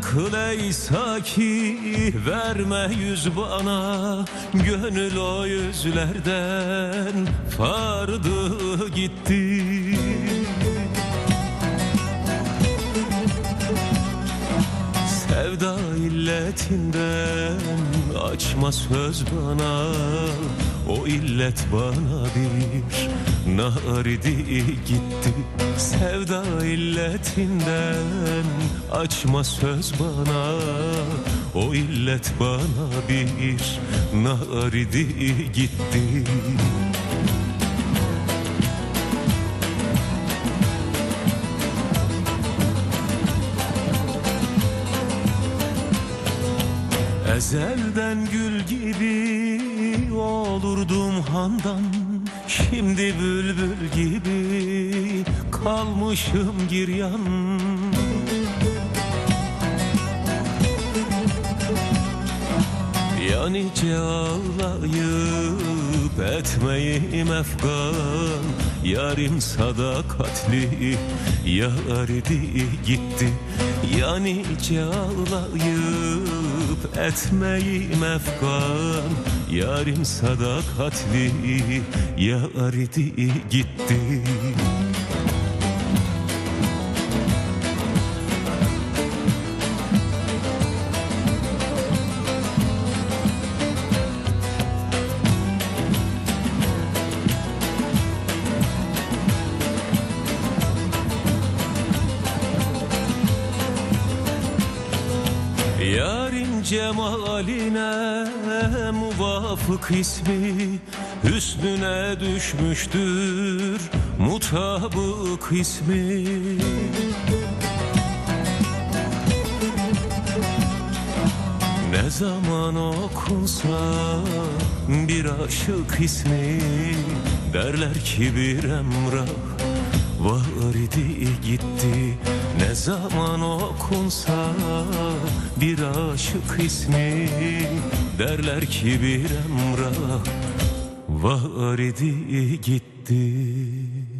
kıl ey saki Verme yüz bana Gönül o yüzlerden Fardı gitti. Sevda illetinden açma söz bana O illet bana bir naridi gitti Sevda illetinden açma söz bana. O illet bana bir naridi gitti. Ezelden gül gibi olurdum handan Şimdi bülbül gibi kalmışım giryan. Yanice ağlayıp etmeyim efgan. Yarim sadakatli yaridi gitti. Yanice ağlayıp etmeyim efgan. Yarim sadakatli yaridi gitti Yarın cemaline muvafık ismi Hüsnüne düşmüştür mutabık ismi. Ne zaman okunsa bir aşık ismi Derler ki bir emrah var idi gitti Ne zaman okunsa bir aşık ismi Derler ki bir emrah var idi gitti